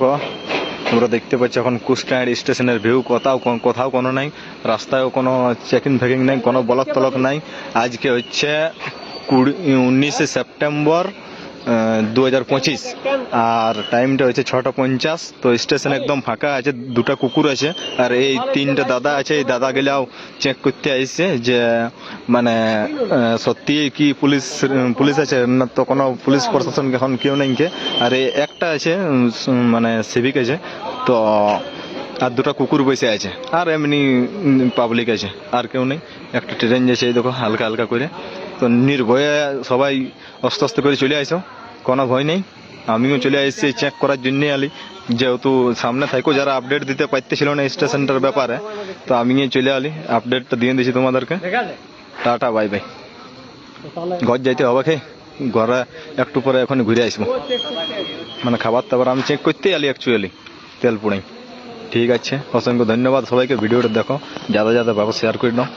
দেখো তোমরা দেখতে পাচ্ছ এখন কুস্টাইড স্টেশনের ভিউ। কোথাও কোথাও কোনো নাই। রাস্তায়ও কোনো চেকিং ফেকিং নাই, কোনো ব্লক তলক নাই। আজকে হচ্ছে কুড়ি উনিশে সেপ্টেম্বর। দু হাজার পঁচিশ। আর টাইমটা হচ্ছে ছটা পঞ্চাশ। তো স্টেশন একদম ফাঁকা আছে, দুটো কুকুর আছে। আর এই তিনটে দাদা আছে, এই দাদা গেলেও চেক করতে আসছে যে মানে সত্যি কি পুলিশ পুলিশ আছে না তো কোনো পুলিশ প্রশাসন এখন কেউ নেই আর এই একটা আছে মানে সিভিক আছে। তো, আর দুটো কুকুর বসে আছে। আর এমনি পাবলিক আছে। আর কেউ নেই। একটা ট্রেন যাচ্ছে, এই দেখো, হালকা হালকা করে। তো নির্ভয়ে সবাই আস্তে আস্তে করে চলে আসো কোনো ভয় নেই। আমিও চলে এসেছি চেক করার জন্যে আলি। যেহেতু সামনে থাকো, যারা আপডেট দিতে পারতেছিল না স্টেশনটার ব্যাপারে, তো আমি চলে আলি। আপডেটটা দিয়ে দিয়েছি তোমাদেরকে। টাটা বাই বাই ঘর যাইতে হবে খে ঘরে একটু পরে এখন ঘুরে আসব। মানে খাবার দাবার আমি চেক করতেই আলি অ্যাকচুয়ালি তেল পুড়াই। ঠিক আছে, অসংখ্য ধন্যবাদ সবাইকে, ভিডিওটা দেখো। যাতে যাতে বাবা শেয়ার করে দাও